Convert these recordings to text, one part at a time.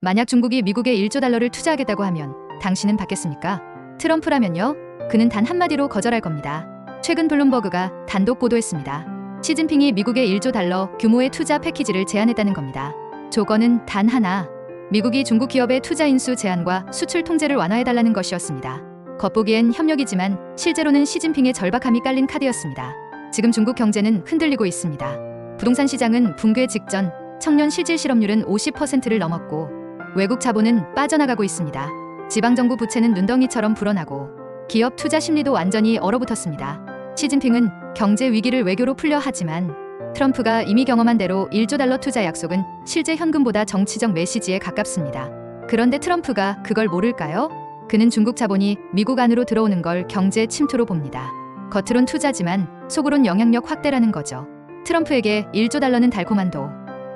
만약 중국이 미국에 1조 달러를 투자하겠다고 하면 당신은 받겠습니까? 트럼프라면요? 그는 단 한마디로 거절할 겁니다. 최근 블룸버그가 단독 보도했습니다. 시진핑이 미국에 1조 달러 규모의 투자 패키지를 제안했다는 겁니다. 조건은 단 하나. 미국이 중국 기업의 투자 인수 제한과 수출 통제를 완화해달라는 것이었습니다. 겉보기엔 협력이지만 실제로는 시진핑의 절박함이 깔린 카드였습니다. 지금 중국 경제는 흔들리고 있습니다. 부동산 시장은 붕괴 직전, 청년 실질 실업률은 50%를 넘었고 외국 자본은 빠져나가고 있습니다. 지방정부 부채는 눈덩이처럼 불어나고 기업 투자 심리도 완전히 얼어붙었습니다. 시진핑은 경제 위기를 외교로 풀려 하지만 트럼프가 이미 경험한 대로 1조 달러 투자 약속은 실제 현금보다 정치적 메시지에 가깝습니다. 그런데 트럼프가 그걸 모를까요? 그는 중국 자본이 미국 안으로 들어오는 걸 경제 침투로 봅니다. 겉으론 투자지만 속으론 영향력 확대라는 거죠. 트럼프에게 1조 달러는 달콤한 도.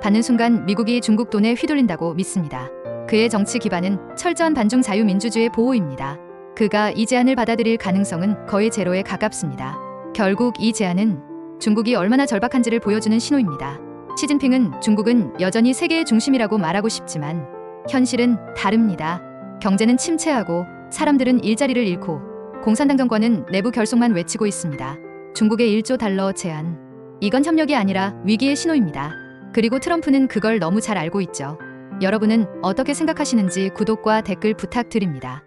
받는 순간 미국이 중국 돈에 휘둘린다고 믿습니다. 그의 정치 기반은 철저한 반중 자유민주주의 보호입니다. 그가 이 제안을 받아들일 가능성은 거의 제로에 가깝습니다. 결국 이 제안은 중국이 얼마나 절박한지를 보여주는 신호입니다. 시진핑은 중국은 여전히 세계의 중심이라고 말하고 싶지만 현실은 다릅니다. 경제는 침체하고 사람들은 일자리를 잃고 공산당 정권은 내부 결속만 외치고 있습니다. 중국의 1조 달러 제안. 이건 협력이 아니라 위기의 신호입니다. 그리고 트럼프는 그걸 너무 잘 알고 있죠. 여러분은 어떻게 생각하시는지 구독과 댓글 부탁드립니다.